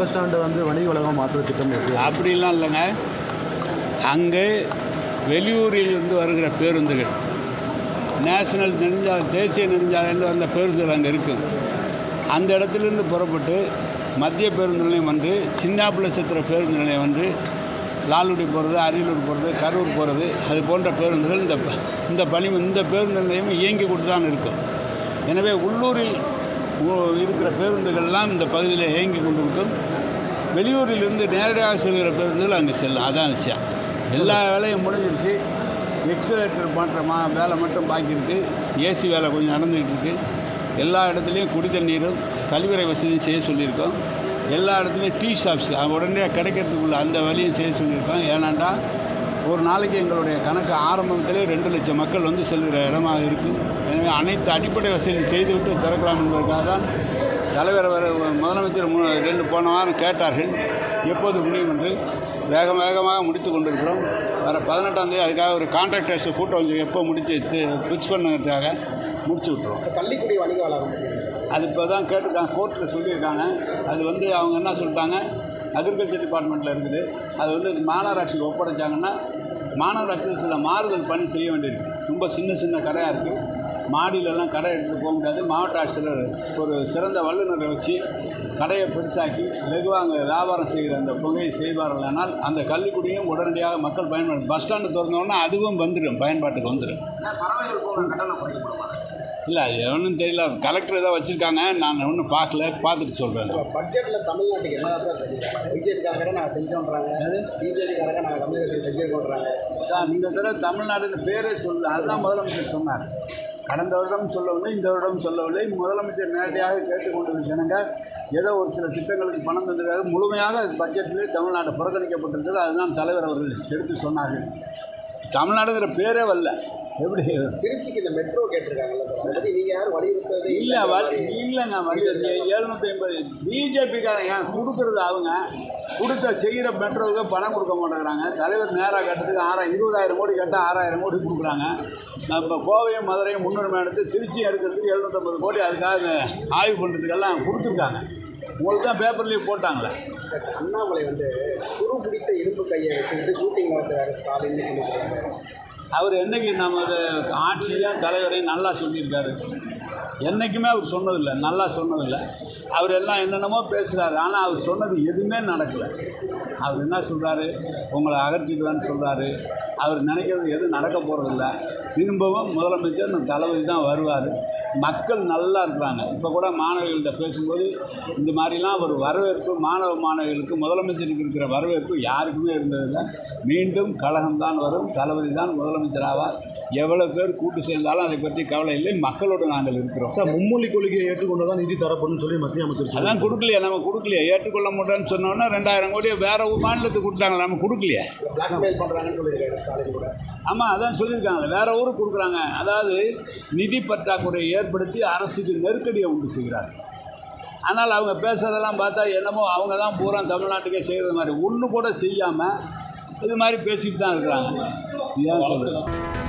Bus ஸ்டாண்டை வந்து வணிக உலகம் மாற்றுற திட்டம் அப்படிலாம் இல்லைங்க. அங்கே வெளியூரில் இருந்து வருகிற பேருந்துகள் நேஷனல் நெடுஞ்சாலை தேசிய நெடுஞ்சாலையில் வந்த பேருந்துகள் அங்கே இருக்குது. அந்த இடத்துலேருந்து புறப்பட்டு மத்திய பேருந்து நிலையம் வந்து சின்னாப்புல சித்திர பேருந்து நிலையம் வந்து லால்குடி போகிறது அரியலூர் போகிறது கரூர் போகிறது அது போன்ற பேருந்துகள் இந்த இந்த பணி இந்த பேருந்து நிலையம் இயங்கி கொண்டு தான் இருக்கும். எனவே உள்ளூரில் இருக்கிற பேருந்துகள்லாம் இந்த பகுதியில் இயங்கி கொண்டிருக்கும். வெளியூரிலிருந்து நேரடியாக செல்கிற பேருந்துகள் அங்கே செல்லும் அதான் விஷயம். எல்லா வேலையும் முடிஞ்சிருச்சு. எக்ஸலேட்டர் பண்ணுற மா வேலை மட்டும் பாக்கி இருக்குது ஏசி வேலை கொஞ்சம் நடந்துக்கிட்டு இருக்கு. எல்லா இடத்துலையும் குடி தண்ணீரும் கழிவறை வசதியும் செய்ய சொல்லியிருக்கோம். எல்லா இடத்துலையும் டீ ஷாப்ஸ் உடனே கிடைக்கிறதுக்குள்ள அந்த வழியும் செய்ய சொல்லியிருக்கோம். ஏன்னாண்டா ஒரு நாளைக்கு எங்களுடைய கணக்கு ஆரம்பத்திலே ரெண்டு லட்சம் மக்கள் வந்து செல்கிற இடமாக இருக்குது எனவே அனைத்து அடிப்படை வசதி செய்துவிட்டு திறக்கலாம் என்பதற்காக தான் தலைவர் வர முதலமைச்சர் மு ரெண்டு போன வாரம் கேட்டார்கள். எப்போது முடியும் என்று வேக வேகமாக முடித்து கொண்டிருக்கிறோம். வர பதினெட்டாம் தேதி அதுக்காக ஒரு கான்ட்ராக்டர்ஸ் கூட்டம் வந்து எப்போ முடித்து ஃபிக்ஸ் பண்ணுறதுக்காக முடிச்சு விட்ருவோம் பள்ளிக்குடி வணிக வளாகம் அது இப்போ தான் கேட்டிருக்காங்க கோர்ட்டில் சொல்லியிருக்காங்க. அது வந்து அவங்க என்ன சொல்லிட்டாங்க? அக்ரிகல்ச்சர் டிபார்ட்மெண்ட்டில் இருக்குது. அது வந்து மாநகராட்சிக்கு ஒப்படைச்சாங்கன்னா மாநகராட்சியில் சில மாறுதல் பணி செய்ய வேண்டியிருக்கு. ரொம்ப சின்ன சின்ன கடையாக இருக்குது மாடியிலலாம் கடை எடுத்துகிட்டு போக முடியாது. மாவட்ட ஆட்சியர் ஒரு சிறந்த வல்லுநரை வச்சு கடையை பெருசாக்கி வெகுவாக அங்கே வியாபாரம் செய்கிற அந்த புகையை செய்வார்களானால் அந்த கல்விக்குடியும் உடனடியாக மக்கள் பயன்பாடு பஸ் ஸ்டாண்டு திறந்தோடனே அதுவும் வந்துடும் பயன்பாட்டுக்கு வந்துடும். இல்லை அது ஒன்றும் தெரியல. கலெக்டர் ஏதோ வச்சுருக்காங்க. நான் ஒன்றும் பார்க்கல. பார்த்துட்டு சொல்கிறேன் பட்ஜெட்டில் தமிழ்நாட்டுக்கு என்ன பிஜேபிக்காரங்க நாங்கள் செஞ்சோன்றாங்க பிஜேபிக்காரங்க நாங்கள் தமிழகத்தில் செஞ்சிருக்கோன்றாங்க. சார் இந்த தடவை தமிழ்நாடுன்னு பேரே சொல்லு அதுதான் முதலமைச்சர் சொன்னார். கடந்த வருடம் சொல்லவில்லை இந்த வருடம் சொல்லவில்லை. முதலமைச்சர் நேரடியாக கேட்டுக்கொண்டது ஜனங்க ஏதோ ஒரு சில திட்டங்களுக்கு பணம் தந்ததாக முழுமையாக பட்ஜெட்டிலே தமிழ்நாடு புறக்கணிக்கப்பட்டிருந்தது அதுதான் தலைவர் அவர்கள் எடுத்து சொன்னார்கள். தமிழ்நாடுங்கிற பேரே வரல. எப்படி? திருச்சிக்கு இந்த மெட்ரோ கேட்டிருக்காங்கல்ல நீங்கள் யாரும் வலியுறுத்ததே இல்லை வழி இல்லைங்க வழி எழுநூற்றி ஐம்பது. பிஜேபிக்காரங்க ஏன் கொடுக்குறது அவங்க? கொடுத்த செய்கிற மெட்ரோவுக்கு பணம் கொடுக்க மாட்டேங்கிறாங்க. தலைவர் நேராக கட்டுறதுக்கு ஆறாயிரம் இருபதாயிரம் கோடி கேட்டால் ஆறாயிரம் கோடி கொடுக்குறாங்க. நம்ம கோவையும் மதுரையும் முன்னுரிமை எடுத்து திருச்சி எடுக்கிறதுக்கு எழுநூற்றம்பது கோடி அதுக்காக ஆய்வு பண்ணுறதுக்கெல்லாம் கொடுத்துருக்காங்க. உங்களுக்கு தான் பேப்பர்லேயே போட்டாங்களே. அண்ணாமலை வந்து குரு இரும்பு கையை வச்சுக்கிட்டு ஷூட்டிங் நடத்துறாரு ஸ்டாலின் அவர் என்னைக்கு நமது ஆட்சியும் தலைவரையும் நல்லா சொல்லியிருக்காரு? என்றைக்குமே அவர் சொன்னதில்லை நல்லா சொன்னதில்லை. அவர் எல்லாம் என்னென்னமோ பேசுகிறாரு ஆனால் அவர் சொன்னது எதுவுமே நடக்கலை. அவர் என்ன சொல்கிறாரு உங்களை அகற்றிடுவேன்னு சொல்கிறாரு அவர் நினைக்கிறது எதுவும் நடக்க போகிறதில்ல திரும்பவும் முதலமைச்சர் தளபதி தான் வருவார். மக்கள் நல்லா இருக்கிறாங்க. இப்போ கூட மாணவிகள்கிட்ட பேசும்போது இந்த மாதிரிலாம் ஒரு வரவேற்பு மாணவ மாணவிகளுக்கு முதலமைச்சருக்கு இருக்கிற வரவேற்பு யாருக்குமே இருந்ததில்லை. மீண்டும் கழகம்தான் வரும். தளபதி தான் முதலமைச்சர் ஆவார். எவ்வளோ பேர் கூட்டு சேர்ந்தாலும் அதை பற்றி கவலை இல்லை. மக்களோடு நாங்கள் இருக்கிறோம். சார் மும்மொழி கொள்கையை ஏற்றுக்கொண்டு நிதி தரப்படும் சொல்லி மத்திய அமைச்சர். அதான் கொடுக்கலையே. நம்ம கொடுக்கலையே. ஏற்றுக்கொள்ள மாட்டோம்னு சொன்னோன்னா ரெண்டாயிரம் கோடியை வேற மாநிலத்துக்கு கொடுத்தாங்க நம்ம கொடுக்கலையே. ஆமாம் அதான் சொல்லியிருக்காங்களே வேற ஊருக்கு கொடுக்குறாங்க. அதாவது நிதி பற்றாக்குறையை ஏற்படுத்தி அரசுக்கு நெருக்கடியை உண்டு செய்கிறார் ஆனால் அவங்க பேசுகிறதெல்லாம் பார்த்தா என்னமோ அவங்க தான் பூரா தமிழ்நாட்டுக்கே செய்கிறது மாதிரி. ஒன்று கூட செய்யாமல் இது மாதிரி பேசிட்டு தான் இருக்கிறாங்க. இதுதான் சொல்கிறேன்